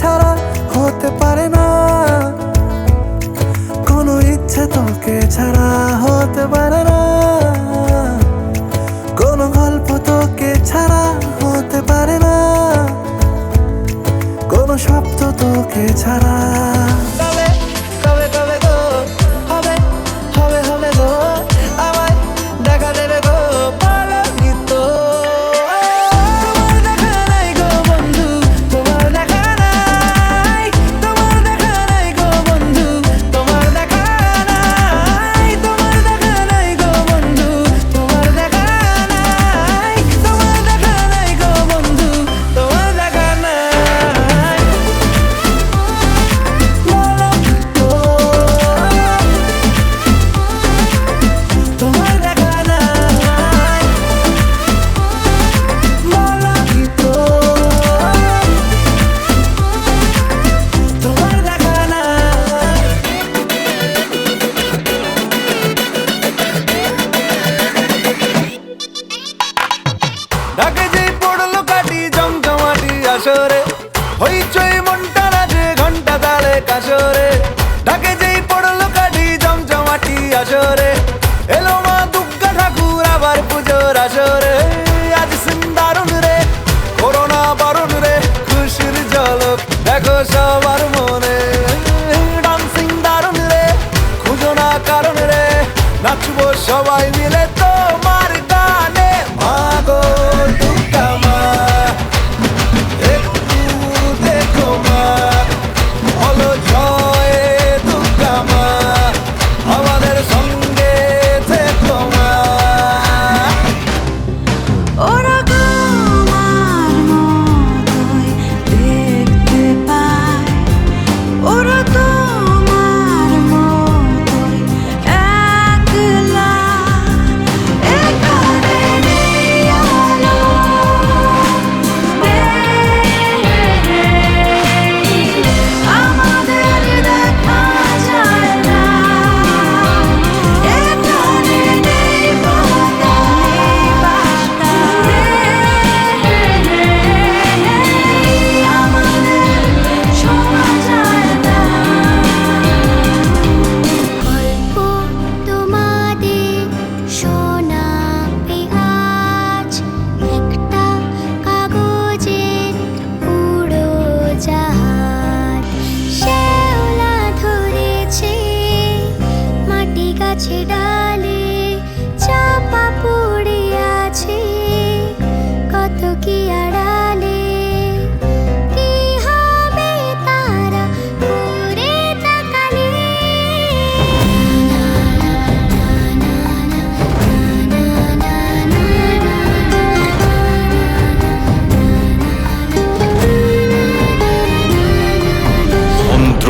사랑 ঢাকে যেই পড়ল কাটি, জমজমাটি আসরে। হইচই মনটা নাচে ঘণ্টা তালে কাসরে ঢাকে যেই পড়ল কাটি, জমজমাটি আসরে। এলো মা দুর্গা ঠাকুর আবার পুজোর আসরে। আজ সিন্দারুন রে, করোনা বারণ রে, খুশির ঝলক, দেখো সবার মনে। ডান্সিং দারুণ রে, খুঁজো না কারণ রে, নাচবো সবাই মিলে তোমার মাগো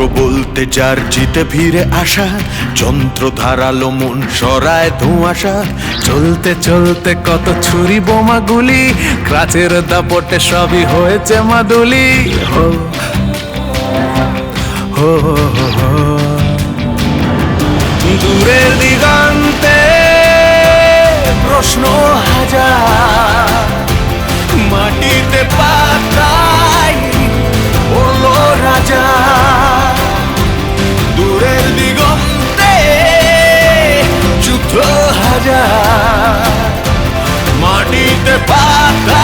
বলতে যার জিতে ফিরে আসা, যন্ত্র ধারালো মন সরায় ধোঁয়াশা। চলতে চলতে কত ছুরি বোমা গুলি ক্রাচের দাপটে সবই হয়েছে মাদুলি। হো হো। দূরের দিগন্তে প্রশ্ন হাজার। pata